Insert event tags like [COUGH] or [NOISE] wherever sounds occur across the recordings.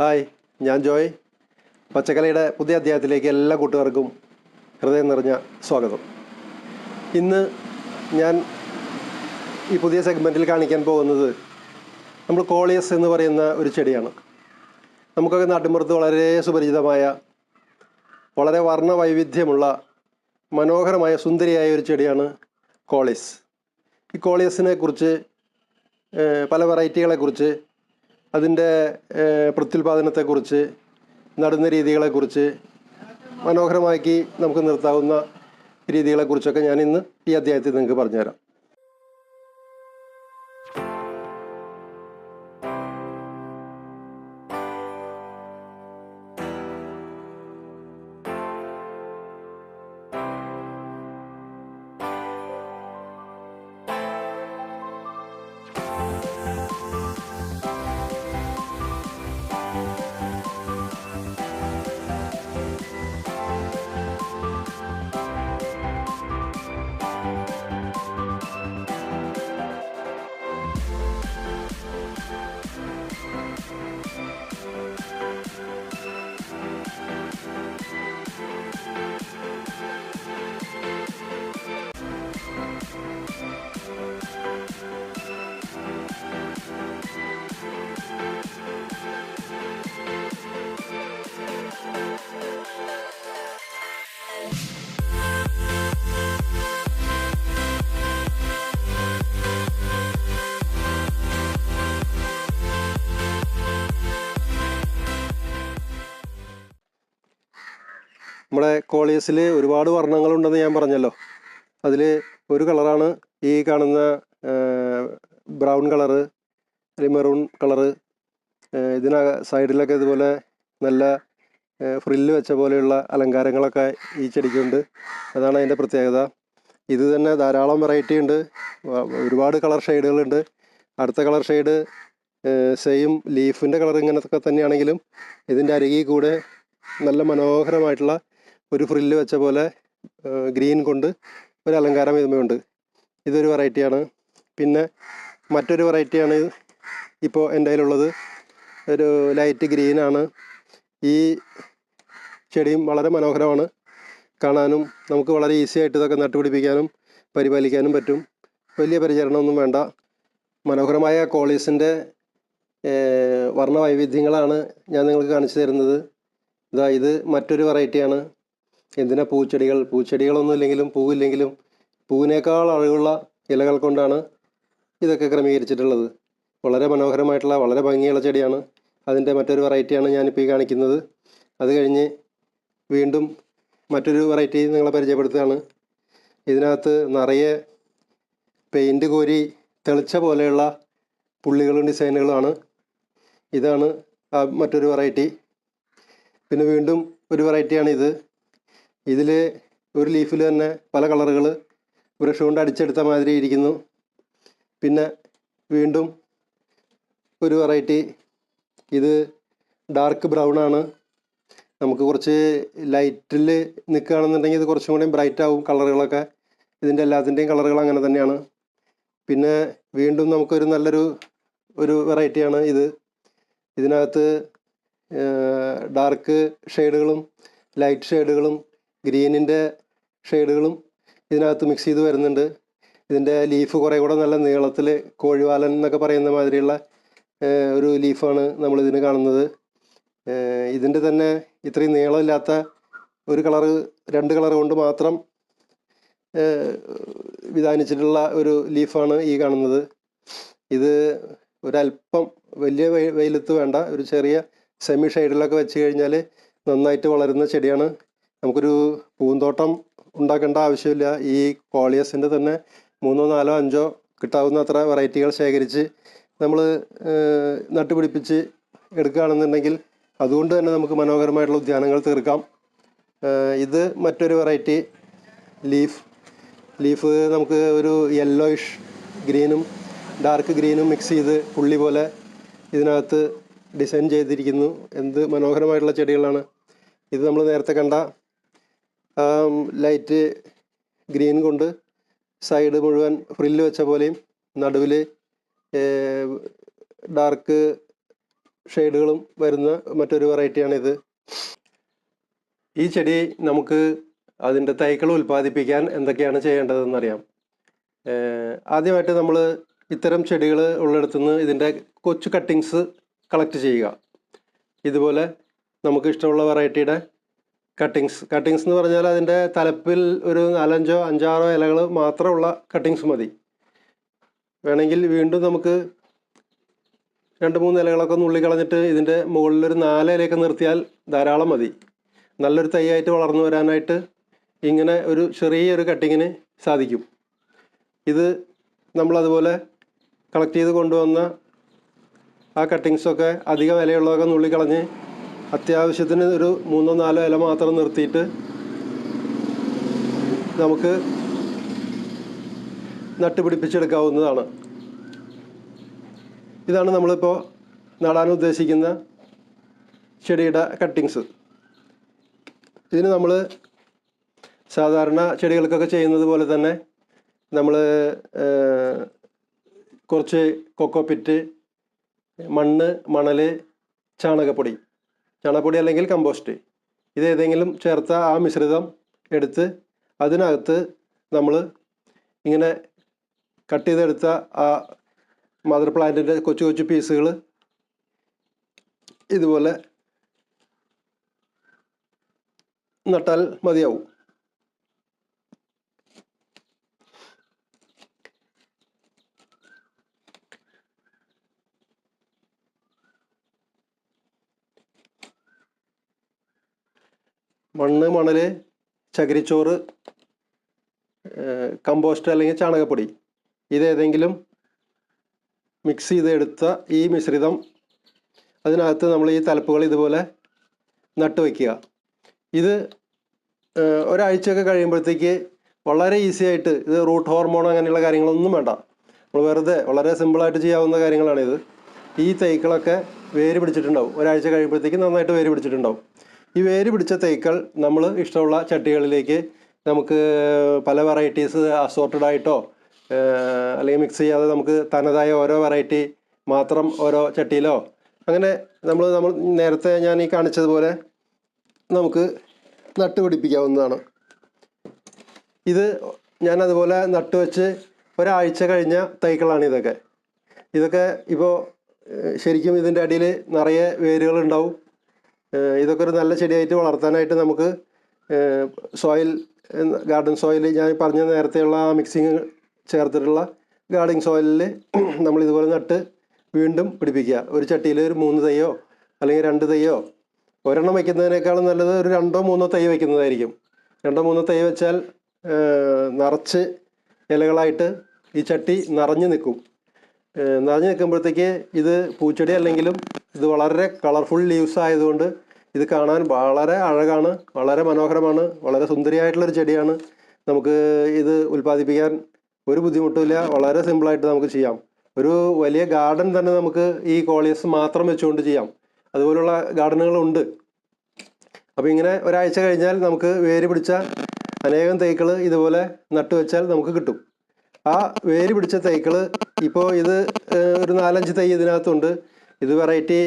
Hi ഞാൻ ജോയ്. പച്ചക്കറിയുടെ പുതിയ അധ്യായത്തിലേക്ക് എല്ലാ കൂട്ടുകാർക്കും ഹൃദയം നിറഞ്ഞ സ്വാഗതം. ഇന്ന് ഞാൻ ഈ പുതിയ സെഗ്മെന്റിൽ കാണിക്കാൻ പോകുന്നത് നമ്മൾ കോളിയസ് എന്ന് പറയുന്ന ഒരു ചെടിയാണ്. നമുക്കൊക്കെ നാട്ടിൻപുറത്ത് വളരെ സുപരിചിതമായ വളരെ വർണ വൈവിധ്യമുള്ള മനോഹരമായ സുന്ദരിയായ ഒരു ചെടിയാണ് കോളിയസ്. ഈ കോളിയസിനെ കുറിച്ച് പല വെറൈറ്റികളെക്കുറിച്ച് അതിന്റെ പ്രത്യുൽപാദനത്തെക്കുറിച്ച് നടുന്ന രീതികളെക്കുറിച്ച് മനോഹരമാക്കി നമുക്ക് നിർത്താവുന്ന രീതികളെക്കുറിച്ചൊക്കെ ഞാൻ ഇന്ന് ഈ അധ്യായത്തിൽ നിങ്ങൾക്ക് പറഞ്ഞുതരാം. നമ്മുടെ കോളിയസിൽ ഒരുപാട് വർണങ്ങളുണ്ടെന്ന് ഞാൻ പറഞ്ഞല്ലോ. അതിൽ ഒരു കളറാണ് ഈ കാണുന്ന ബ്രൗൺ കളറ് അല്ലെങ്കിൽ മെറൂൺ കളറ്. ഇതിന സൈഡിലൊക്കെ ഇതുപോലെ നല്ല ഫ്രില്ല് വെച്ച പോലെയുള്ള അലങ്കാരങ്ങളൊക്കെ ഈ ചെടിക്കുണ്ട്. അതാണ് അതിന്റെ പ്രത്യേകത. ഇത് തന്നെ ധാരാളം വെറൈറ്റി ഉണ്ട്. ഒരുപാട് കളർ ഷെയ്ഡുകളുണ്ട്. അടുത്ത കളർ ഷെയ്ഡ് സെയിം ലീഫിന്റെ കളർ ഇങ്ങനത്തെ തന്നെയാണെങ്കിലും ഇതിന്റെ അരികിൽ കൂടെ നല്ല മനോഹരമായിട്ടുള്ള ഒരു ഫ്രില്ല് വെച്ച പോലെ ഗ്രീൻ കൊണ്ട് ഒരു അലങ്കാരം ഇതുമുണ്ട് ഇതൊരു വെറൈറ്റിയാണ് പിന്നെ മറ്റൊരു വെറൈറ്റിയാണ് ഇപ്പോൾ എന്റെ കയ്യിലുള്ളത്. ഒരു ലൈറ്റ് ഗ്രീനാണ് ഈ ചെടിയും വളരെ മനോഹരമാണ്. കാണാനും നമുക്ക് വളരെ ഈസി ആയിട്ട് ഇതൊക്കെ നട്ടുപിടിപ്പിക്കാനും പരിപാലിക്കാനും പറ്റും. വലിയ പരിചരണമൊന്നും വേണ്ട. മനോഹരമായ കോളീസിന്റെ വർണ വൈവിധ്യങ്ങളാണ് ഞാൻ നിങ്ങൾക്ക് കാണിച്ചു തരുന്നത്. ഇതാ ഇത് മറ്റൊരു വെറൈറ്റിയാണ് എന്തിനാ പൂച്ചെടികൾ? പൂച്ചെടികളൊന്നും ഇല്ലെങ്കിലും പൂവില്ലെങ്കിലും പൂവിനേക്കാൾ അഴകുള്ള ഇലകൾ കൊണ്ടാണ് ഇതൊക്കെ ക്രമീകരിച്ചിട്ടുള്ളത്. വളരെ മനോഹരമായിട്ടുള്ള വളരെ ഭംഗിയുള്ള ചെടിയാണ്. അതിന്റെ മറ്റൊരു വെറൈറ്റിയാണ് ഞാനിപ്പോൾ ഈ കാണിക്കുന്നത്. അത് കഴിഞ്ഞ് വീണ്ടും മറ്റൊരു വെറൈറ്റി നിങ്ങളെ പരിചയപ്പെടുത്തുകയാണ്. ഇതിനകത്ത് നിറയെ പെയിന്റ് കോരി തെളിച്ച പോലെയുള്ള പുള്ളികളും ഡിസൈനുകളുമാണ്. ഇതാണ് മറ്റൊരു വെറൈറ്റി. പിന്നെ വീണ്ടും ഒരു വെറൈറ്റിയാണ് ഇത് ഇതിൽ ഒരു ലീഫിൽ തന്നെ പല കളറുകൾ ബ്രഷ് കൊണ്ട് അടിച്ചെടുത്ത മാതിരി ഇരിക്കുന്നു. പിന്നെ വീണ്ടും ഒരു വെറൈറ്റി ഇത് ഡാർക്ക് ബ്രൗൺ ആണ്. നമുക്ക് കുറച്ച് ലൈറ്റിൽ നിൽക്കുകയാണെന്നുണ്ടെങ്കിൽ ഇത് കുറച്ചും കൂടി ബ്രൈറ്റ് ആവും കളറുകളൊക്കെ. ഇതിന്റെ എല്ലാത്തിന്റെയും കളറുകൾ അങ്ങനെ തന്നെയാണ്. പിന്നെ വീണ്ടും നമുക്കൊരു നല്ലൊരു ഒരു വെറൈറ്റിയാണ് ഇത്. ഇതിനകത്ത് ഡാർക്ക് ഷെയ്ഡുകളും ലൈറ്റ് ഷെയ്ഡുകളും ഗ്രീനിന്റെ ഷെയ്ഡുകളും ഇതിനകത്ത് മിക്സ് ചെയ്ത് വരുന്നുണ്ട്. ഇതിന്റെ ലീഫ് കുറേ കൂടെ നല്ല നീളത്തിൽ കോഴിവാലൻ എന്നൊക്കെ പറയുന്ന മാതിരിയുള്ള ഒരു ലീഫാണ് നമ്മളിതിന് കാണുന്നത്. ഇതിന്റെ തന്നെ ഇത്രയും നീളമില്ലാത്ത ഒരു കളറ് രണ്ട് കളർ കൊണ്ട് മാത്രം വിധാനിച്ചിട്ടുള്ള ഒരു ലീഫാണ് ഈ കാണുന്നത്. ഇത് ഒരല്പം വലിയ വെയിലത്ത് വേണ്ട ഒരു ചെറിയ സെമി ഷെയ്ഡിലൊക്കെ വെച്ച് കഴിഞ്ഞാൽ നന്നായിട്ട് വളരുന്ന ചെടിയാണ്. നമുക്കൊരു പൂന്തോട്ടം ഉണ്ടാക്കേണ്ട ആവശ്യമില്ല. ഈ കോളിയസിന്റെ തന്നെ മൂന്നോ നാലോ അഞ്ചോ കിട്ടാവുന്ന അത്ര വെറൈറ്റികൾ ശേഖരിച്ച് നമ്മൾ നട്ടുപിടിപ്പിച്ച് എടുക്കുകയാണെന്നുണ്ടെങ്കിൽ അതുകൊണ്ട് തന്നെ നമുക്ക് മനോഹരമായിട്ടുള്ള ഉദ്യാനങ്ങൾ തീർക്കാം. ഇത് മറ്റൊരു വെറൈറ്റി ലീഫ്. ലീഫ് നമുക്ക് ഒരു യെല്ലോയിഷ് ഗ്രീനും ഡാർക്ക് ഗ്രീനും മിക്സ് ചെയ്ത് പുള്ളി പോലെ ഇതിനകത്ത് ഡിസൈൻ ചെയ്തിരിക്കുന്നു. എന്ത് മനോഹരമായിട്ടുള്ള ചെടികളാണ്. ഇത് നമ്മൾ നേരത്തെ കണ്ട ലൈറ്റ് ഗ്രീൻ കൊണ്ട് സൈഡ് മുഴുവൻ ഫ്രില്ല് വെച്ച പോലെയും നടുവിൽ ഡാർക്ക് ഷെയ്ഡുകളും വരുന്ന മറ്റൊരു വെറൈറ്റിയാണിത്. ഈ ചെടി നമുക്ക് അതിന്റെ തൈകൾ ഉൽപ്പാദിപ്പിക്കാൻ എന്തൊക്കെയാണ് ചെയ്യേണ്ടതെന്നറിയാം. അറിയാം ആദ്യമായിട്ട് നമ്മൾ ഇത്തരം ചെടികൾ ഉള്ളിടത്തുനിന്ന് ഇതിന്റെ കൊച്ചു കട്ടിങ്സ് കളക്ട് ചെയ്യുക. ഇതുപോലെ നമുക്ക് ഇഷ്ടമുള്ള വെറൈറ്റിയുടെ കട്ടിങ്സ് കട്ടിങ്സ് എന്ന് പറഞ്ഞാൽ അതിന്റെ തലപ്പിൽ ഒരു നാലഞ്ചോ അഞ്ചാറോ ഇലകൾ മാത്രമുള്ള കട്ടിങ്സ് മതി. വേണമെങ്കിൽ വീണ്ടും നമുക്ക് രണ്ട് മൂന്ന് ഇലകളൊക്കെ നുള്ളി കളഞ്ഞിട്ട് ഇതിന്റെ മുകളിലൊരു നാല് ഇലയൊക്കെ നിർത്തിയാൽ ധാരാളം മതി. നല്ലൊരു തൈയായിട്ട് വളർന്നു വരാനായിട്ട് ഇങ്ങനെ ഒരു ചെറിയൊരു കട്ടിങ്ങിന് സാധിക്കും. ഇത് നമ്മളതുപോലെ കളക്ട് ചെയ്ത് കൊണ്ടുവന്ന ആ കട്ടിങ്സൊക്കെ അധികം ഇലയുള്ളതൊക്കെ നുള്ളിക്കളഞ്ഞ് അത്യാവശ്യത്തിന് ഒരു മൂന്നോ നാലോ ഇല മാത്രം നിർത്തിയിട്ട് നമുക്ക് നട്ടുപിടിപ്പിച്ചെടുക്കാവുന്നതാണ്. ഇതാണ് നമ്മളിപ്പോൾ നടാൻ ഉദ്ദേശിക്കുന്ന ചെടിയുടെ കട്ടിങ്സ്. ഇതിന് നമ്മൾ സാധാരണ ചെടികൾക്കൊക്കെ ചെയ്യുന്നത് പോലെ തന്നെ നമ്മൾ കുറച്ച് കൊക്കോപ്പിറ്റ് മണ്ണ് മണൽ ചാണകപ്പൊടി ചാണകപ്പൊടി അല്ലെങ്കിൽ കമ്പോസ്റ്റ്. ഇത് ഏതെങ്കിലും ചേർത്ത ആ മിശ്രിതം എടുത്ത് അതിനകത്ത് നമ്മൾ ഇങ്ങനെ കട്ട് ചെയ്തെടുത്ത ആ മദർ പ്ലാന്റിന്റെ കൊച്ചു കൊച്ചു പീസുകൾ ഇതുപോലെ നട്ടാൽ മതിയാവും. മണ്ണ് മണൽ ചകിരിച്ചോറ് കമ്പോസ്റ്റ് അല്ലെങ്കിൽ ചാണകപ്പൊടി. ഇതേതെങ്കിലും മിക്സ് ചെയ്തെടുത്ത ഈ മിശ്രിതം അതിനകത്ത് നമ്മൾ ഈ തലപ്പുകൾ ഇതുപോലെ നട്ട് വയ്ക്കുക ഇത് ഒരാഴ്ചയൊക്കെ കഴിയുമ്പോഴത്തേക്ക് വളരെ ഈസി ആയിട്ട് ഇത് റൂട്ട് ഹോർമോൺ അങ്ങനെയുള്ള കാര്യങ്ങളൊന്നും വേണ്ട. നമ്മൾ വെറുതെ വളരെ സിമ്പിളായിട്ട് ചെയ്യാവുന്ന കാര്യങ്ങളാണിത്. ഈ തൈക്കളൊക്കെ വേര് പിടിച്ചിട്ടുണ്ടാവും. ഒരാഴ്ച കഴിയുമ്പോഴത്തേക്ക് നന്നായിട്ട് വേര് പിടിച്ചിട്ടുണ്ടാവും. ഈ വേര് പിടിച്ച തൈക്കൾ നമ്മൾ ഇഷ്ടമുള്ള ചട്ടികളിലേക്ക് നമുക്ക് പല വെറൈറ്റീസ് അസോർട്ടഡ് ആയിട്ടോ അല്ലെങ്കിൽ മിക്സ് ചെയ്യാതെ നമുക്ക് തനതായ ഓരോ വെറൈറ്റി മാത്രം ഓരോ ചട്ടിയിലോ അങ്ങനെ നമ്മൾ നമ്മൾ നേരത്തെ ഞാൻ ഈ കാണിച്ചതുപോലെ നമുക്ക് നട്ടുപിടിപ്പിക്കാവുന്നതാണ് ഇത് ഞാൻ അതുപോലെ നട്ടുവെച്ച് ഒരാഴ്ച കഴിഞ്ഞ തൈകളാണ് ഇതൊക്കെ. ഇതൊക്കെ ഇപ്പോൾ ശരിക്കും ഇതിന്റെ അടിയിൽ നിറയെ വേരുകളുണ്ടാവും ഇതൊക്കെ ഒരു നല്ല ചെടിയായിട്ട് വളർത്താനായിട്ട് നമുക്ക് സോയിൽ ഗാർഡൻ സോയിൽ ഞാൻ പറഞ്ഞ നേരത്തെയുള്ള ആ മിക്സിങ് ചേർത്തിട്ടുള്ള ഗാർഡൻ സോയിലിൽ [CLEARS THROAT] നമ്മൾ ഇതുപോലെ നട്ട് വീണ്ടും പിടിപ്പിക്കുക. ഒരു ചട്ടിയിൽ ഒരു മൂന്ന് തൈയോ അല്ലെങ്കിൽ രണ്ട് തൈയോ ഒരെണ്ണം വയ്ക്കുന്നതിനേക്കാളും നല്ലത് ഒരു രണ്ടോ മൂന്നോ തൈ വയ്ക്കുന്നതായിരിക്കും. രണ്ടോ മൂന്നോ തൈ വെച്ചാൽ നിറച്ച് ഇലകളായിട്ട് ഈ ചട്ടി നിറഞ്ഞു നിൽക്കും. നിറഞ്ഞു നിൽക്കുമ്പോഴത്തേക്ക് ഇത് പൂച്ചെടി അല്ലെങ്കിലും ഇത് വളരെ കളർഫുൾ ലീവ്സ് ആയതുകൊണ്ട് ഇത് കാണാൻ വളരെ അഴകാണ് വളരെ മനോഹരമാണ് വളരെ സുന്ദരിയായിട്ടുള്ളൊരു ചെടിയാണ്. നമുക്ക് ഇത് ഉൽപ്പാദിപ്പിക്കാൻ ഒരു ബുദ്ധിമുട്ടുമില്ല വളരെ സിമ്പിളായിട്ട് നമുക്ക് ചെയ്യാം. ഒരു വലിയ ഗാർഡൻ തന്നെ നമുക്ക് ഈ കോളിയസ് മാത്രം വെച്ചുകൊണ്ട് ചെയ്യാം. അതുപോലുള്ള ഗാർഡനുകളുണ്ട്. അപ്പോൾ ഇങ്ങനെ ഒരാഴ്ച കഴിഞ്ഞാൽ നമുക്ക് വേര് പിടിച്ച അനേകം തൈകൾ ഇതുപോലെ നട്ടുവെച്ചാൽ നമുക്ക് കിട്ടും. ആ വേര് പിടിച്ച തൈകൾ ഇപ്പോൾ ഇത് ഒരു നാലഞ്ച് തൈ ഇതിനകത്തുണ്ട്. ഇത് വെറൈറ്റി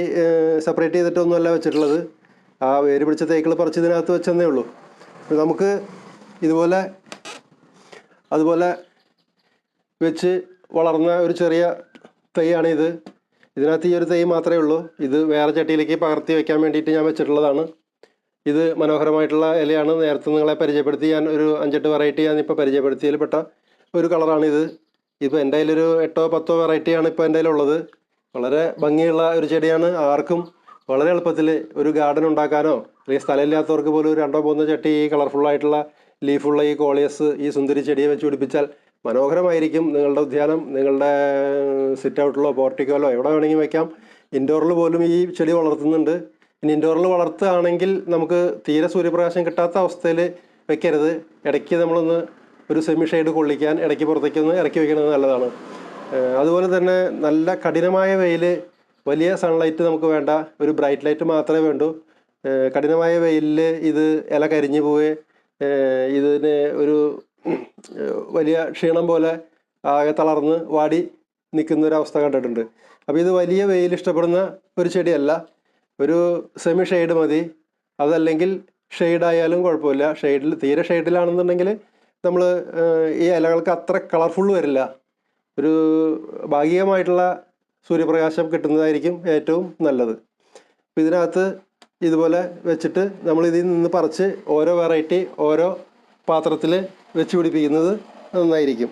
സെപ്പറേറ്റ് ചെയ്തിട്ടൊന്നുമല്ല വെച്ചിട്ടുള്ളത്. ആ വേര് പിടിച്ച തൈകൾ പറിച്ച് ഇതിനകത്ത് വെച്ചെന്നേ ഉള്ളൂ. നമുക്ക് ഇതുപോലെ അതുപോലെ വെച്ച് വളർന്ന ഒരു ചെറിയ തൈയാണ് ഇത്. ഇതിനകത്ത് ഈ ഒരു തൈ മാത്രമേ ഉള്ളൂ. ഇത് വേറെ ചട്ടിയിലേക്ക് പകർത്തി വെക്കാൻ വേണ്ടിയിട്ട് ഞാൻ വെച്ചിട്ടുള്ളതാണ്. ഇത് മനോഹരമായിട്ടുള്ള ഇലയാണ്. നേരത്തെ നിങ്ങളെ പരിചയപ്പെടുത്തി ഞാൻ ഒരു അഞ്ചെട്ട് വെറൈറ്റി ഞാൻ ഇപ്പോൾ പരിചയപ്പെടുത്തിയതിൽപ്പെട്ട ഒരു കളറാണിത് ഇപ്പോൾ എന്റെ കയ്യിലൊരു എട്ടോ പത്തോ വെറൈറ്റിയാണ് ഇപ്പോൾ എന്റെ കയ്യിലുള്ളത്. വളരെ ഭംഗിയുള്ള ഒരു ചെടിയാണ്. ആർക്കും വളരെ എളുപ്പത്തിൽ ഒരു ഗാർഡൻ ഉണ്ടാക്കാനോ അല്ലെങ്കിൽ സ്ഥലമില്ലാത്തവർക്ക് പോലും രണ്ടോ മൂന്നോ ചട്ടി ഈ കളർഫുള്ളായിട്ടുള്ള ലീഫുള്ള ഈ കോളിയസ് ഈ സുന്ദരി ചെടിയെ വെച്ച് പിടിപ്പിച്ചാൽ മനോഹരമായിരിക്കും നിങ്ങളുടെ ഉദ്യാനം. നിങ്ങളുടെ സിറ്റ് ഔട്ടിലോ പോർട്ടിക്കോലോ എവിടെ വേണമെങ്കിൽ വെക്കാം. ഇൻഡോറിൽ പോലും ഈ ചെടി വളർത്തുന്നുണ്ട്. ഇനി ഇൻഡോറിൽ വളർത്തുകയാണെങ്കിൽ നമുക്ക് തീരെ സൂര്യപ്രകാശം കിട്ടാത്ത അവസ്ഥയിൽ വെക്കരുത്. ഇടയ്ക്ക് നമ്മളൊന്ന് ഒരു സെമി ഷെയ്ഡ് കൊള്ളിക്കാൻ ഇടയ്ക്ക് പുറത്തേക്കൊന്ന് ഇറക്കി വെക്കുന്നത് നല്ലതാണ്. അതുപോലെ തന്നെ നല്ല കഠിനമായ വെയിൽ വലിയ സൺലൈറ്റ് നമുക്ക് വേണ്ട ഒരു ബ്രൈറ്റ് ലൈറ്റ് മാത്രമേ വേണ്ടൂ. കഠിനമായ വെയിലിൽ ഇത് ഇല കരിഞ്ഞു പോവേ ഇതിന് ഒരു വലിയ ക്ഷീണം പോലെ ആകെ തളർന്ന് വാടി നിൽക്കുന്ന ഒരു അവസ്ഥ കണ്ടിട്ടുണ്ട്. അപ്പോൾ ഇത് വലിയ വെയിൽ ഇഷ്ടപ്പെടുന്ന ഒരു ചെടിയല്ല. ഒരു സെമി ഷെയ്ഡ് മതി. അതല്ലെങ്കിൽ ഷെയ്ഡായാലും കുഴപ്പമില്ല. ഷെയ്ഡിൽ തീരെ ഷെയ്ഡിലാണെന്നുണ്ടെങ്കിൽ നമ്മൾ ഈ ഇലകൾക്ക് അത്ര കളർഫുൾ വരില്ല. ഒരു ഭാഗികമായിട്ടുള്ള സൂര്യപ്രകാശം കിട്ടുന്നതായിരിക്കും ഏറ്റവും നല്ലത്. അപ്പം ഇതിനകത്ത് ഇതുപോലെ വെച്ചിട്ട് നമ്മൾ ഇതിൽ നിന്ന് പറിച്ച് ഓരോ വെറൈറ്റി ഓരോ പാത്രത്തിൽ വെച്ച് പിടിപ്പിക്കുന്നത് നന്നായിരിക്കും.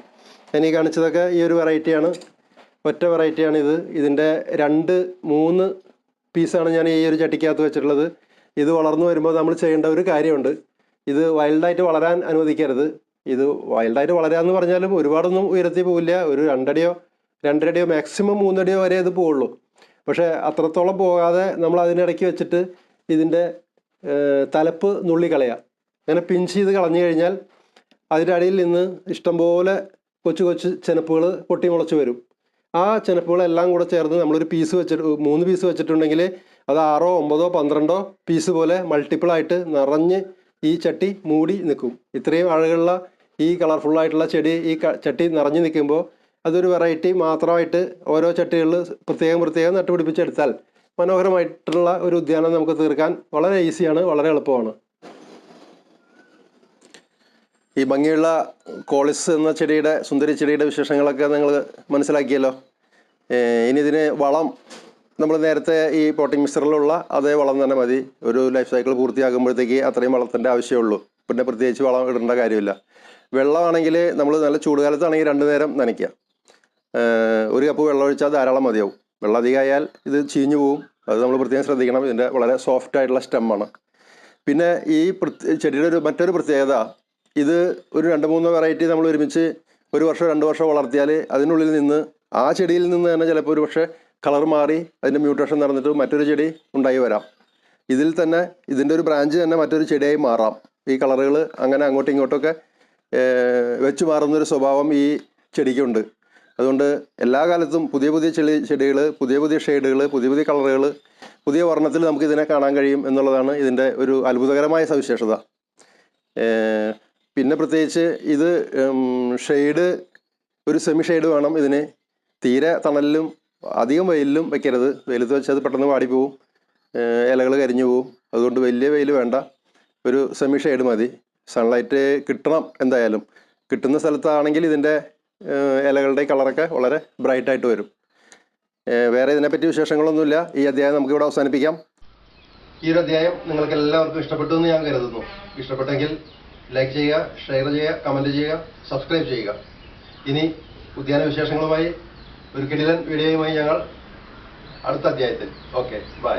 ഞാൻ ഈ കാണിച്ചതൊക്കെ ഈ ഒരു വെറൈറ്റിയാണ്. ഒറ്റ വെറൈറ്റിയാണ് ഇത്. ഇതിന്റെ രണ്ട് മൂന്ന് പീസാണ് ഞാൻ ഈ ഒരു ചട്ടിക്കകത്ത് വെച്ചിട്ടുള്ളത്. ഇത് വളർന്നു വരുമ്പോൾ നമ്മൾ ചെയ്യേണ്ട ഒരു കാര്യമുണ്ട്. ഇത് വൈൽഡായിട്ട് വളരാൻ അനുവദിക്കരുത്. ഇത് വൈൽഡായിട്ട് വളരാന്ന് പറഞ്ഞാലും ഒരുപാടൊന്നും ഉയരത്തിൽ പോവില്ല. ഒരു രണ്ടടിയോ രണ്ടരടിയോ മാക്സിമം മൂന്നടിയോ വരെ ഇത് പോവുള്ളൂ. പക്ഷേ അത്രത്തോളം പോകാതെ നമ്മൾ അതിനിടയ്ക്ക് വെച്ചിട്ട് ഇതിന്റെ തലപ്പ് നുള്ളിക്കളയുക അങ്ങനെ പിഞ്ച് ചെയ്ത് കളഞ്ഞു കഴിഞ്ഞാൽ അതിന്റെ അടിയിൽ നിന്ന് ഇഷ്ടംപോലെ കൊച്ചു കൊച്ചു ചെനപ്പുകൾ പൊട്ടി മുളച്ച് വരും. ആ ചെനപ്പുകളെല്ലാം കൂടെ ചേർന്ന് നമ്മളൊരു പീസ് വെച്ചിട്ട് മൂന്ന് പീസ് വെച്ചിട്ടുണ്ടെങ്കിൽ അത് ആറോ ഒമ്പതോ പന്ത്രണ്ടോ പീസ് പോലെ മൾട്ടിപ്പിൾ ആയിട്ട് നിറഞ്ഞ് ഈ ചട്ടി മൂടി നിൽക്കും. ഇത്രയും അഴകുള്ള ഈ കളർഫുള്ളായിട്ടുള്ള ചെടി ഈ ചട്ടി നിറഞ്ഞു നിൽക്കുമ്പോൾ അതൊരു വെറൈറ്റി മാത്രമായിട്ട് ഓരോ ചട്ടികളിൽ പ്രത്യേകം പ്രത്യേകം നട്ടുപിടിപ്പിച്ചെടുത്താൽ മനോഹരമായിട്ടുള്ള ഒരു ഉദ്യാനം നമുക്ക് തീർക്കാൻ വളരെ ഈസിയാണ് വളരെ എളുപ്പമാണ്. ഈ ഭംഗിയുള്ള കോളിസ് എന്ന ചെടിയുടെ സുന്ദരി ചെടിയുടെ വിശേഷങ്ങളൊക്കെ നിങ്ങൾ മനസ്സിലാക്കിയല്ലോ. ഇനി ഇതിന് വളം നമ്മൾ നേരത്തെ ഈ പോട്ടിംഗ് മിക്സറിലുള്ള അതേ വളം തന്നെ മതി. ഒരു ലൈഫ് സൈക്കിൾ പൂർത്തിയാകുമ്പോഴത്തേക്ക് അത്രയും വളത്തിന്റെ ആവശ്യമുള്ളൂ. പിന്നെ പ്രത്യേകിച്ച് വളം ഇടേണ്ട കാര്യമില്ല. വെള്ളമാണെങ്കിൽ നമ്മൾ നല്ല ചൂടുകാലത്താണെങ്കിൽ രണ്ട് നേരം നനയ്ക്കുക. ഒരു കപ്പ് വെള്ളം ഒഴിച്ചാൽ ധാരാളം മതിയാവും. വെള്ളം അധികമായാൽ ഇത് ചീഞ്ഞു പോവും. അത് നമ്മൾ പ്രത്യേകം ശ്രദ്ധിക്കണം. ഇതിന്റെ വളരെ സോഫ്റ്റ് ആയിട്ടുള്ള സ്റ്റെമ്മാണ് പിന്നെ ഈ ചെടിയുടെ ഒരു മറ്റൊരു പ്രത്യേകത ഇത് ഒരു രണ്ട് മൂന്ന് വെറൈറ്റി നമ്മൾ ഒരുമിച്ച് ഒരു വർഷം രണ്ട് വർഷം വളർത്തിയാൽ അതിനുള്ളിൽ നിന്ന് ആ ചെടിയിൽ നിന്ന് തന്നെ ചിലപ്പോൾ ഒരു പക്ഷേ കളർ മാറി അതിന്റെ മ്യൂട്ടേഷൻ നടന്നിട്ട് മറ്റൊരു ചെടി ഉണ്ടായി വരാം. ഇതിൽ തന്നെ ഇതിന്റെ ഒരു ബ്രാഞ്ച് തന്നെ മറ്റൊരു ചെടിയായി മാറാം. ഈ കളറുകൾ അങ്ങനെ അങ്ങോട്ടും ഇങ്ങോട്ടൊക്കെ വെച്ചു മാറുന്നൊരു സ്വഭാവം ഈ ചെടിക്കുണ്ട്. അതുകൊണ്ട് എല്ലാ കാലത്തും പുതിയ പുതിയ ചെളി ചെടികൾ പുതിയ പുതിയ ഷെയ്ഡുകൾ പുതിയ പുതിയ കളറുകൾ പുതിയ വർണത്തിൽ നമുക്ക് ഇതിനെ കാണാൻ കഴിയും എന്നുള്ളതാണ് ഇതിന്റെ ഒരു അത്ഭുതകരമായ സവിശേഷത. പിന്നെ പ്രത്യേകിച്ച് ഇത് ഷെയ്ഡ് ഒരു സെമി ഷെയ്ഡ് വേണം ഇതിന്. തീരെ തണലിലും അധികം വെയിലും വെക്കരുത്. വെയിലത്ത് വെച്ചാൽ അത് പെട്ടെന്ന് വാടിപ്പോവും. ഇലകൾ കരിഞ്ഞു പോവും. അതുകൊണ്ട് വലിയ വെയിൽ വേണ്ട. ഒരു സെമി ഷെയ്ഡ് മതി. സൺലൈറ്റ് കിട്ടണം എന്തായാലും. കിട്ടുന്ന സ്ഥലത്താണെങ്കിൽ ഇതിന്റെ ഇലകളുടെ കളറൊക്കെ വളരെ ബ്രൈറ്റായിട്ട് വരും. വേറെ ഇതിനെപ്പറ്റി വിശേഷങ്ങളൊന്നുമില്ല. ഈ അധ്യായം നമുക്കിവിടെ അവസാനിപ്പിക്കാം. ഈ ഒരു അധ്യായം നിങ്ങൾക്ക് എല്ലാവർക്കും ഇഷ്ടപ്പെട്ടു എന്ന് ഞാൻ കരുതുന്നു. ഇഷ്ടപ്പെട്ടെങ്കിൽ ലൈക്ക് ചെയ്യുക ഷെയർ ചെയ്യുക കമന്റ് ചെയ്യുക സബ്സ്ക്രൈബ് ചെയ്യുക. ഇനി ഉദ്യാന വിശേഷങ്ങളുമായി ഒരു കിടിലൻ വീഡിയോയുമായി ഞങ്ങൾ അടുത്ത അധ്യായത്തിൽ. Okay bye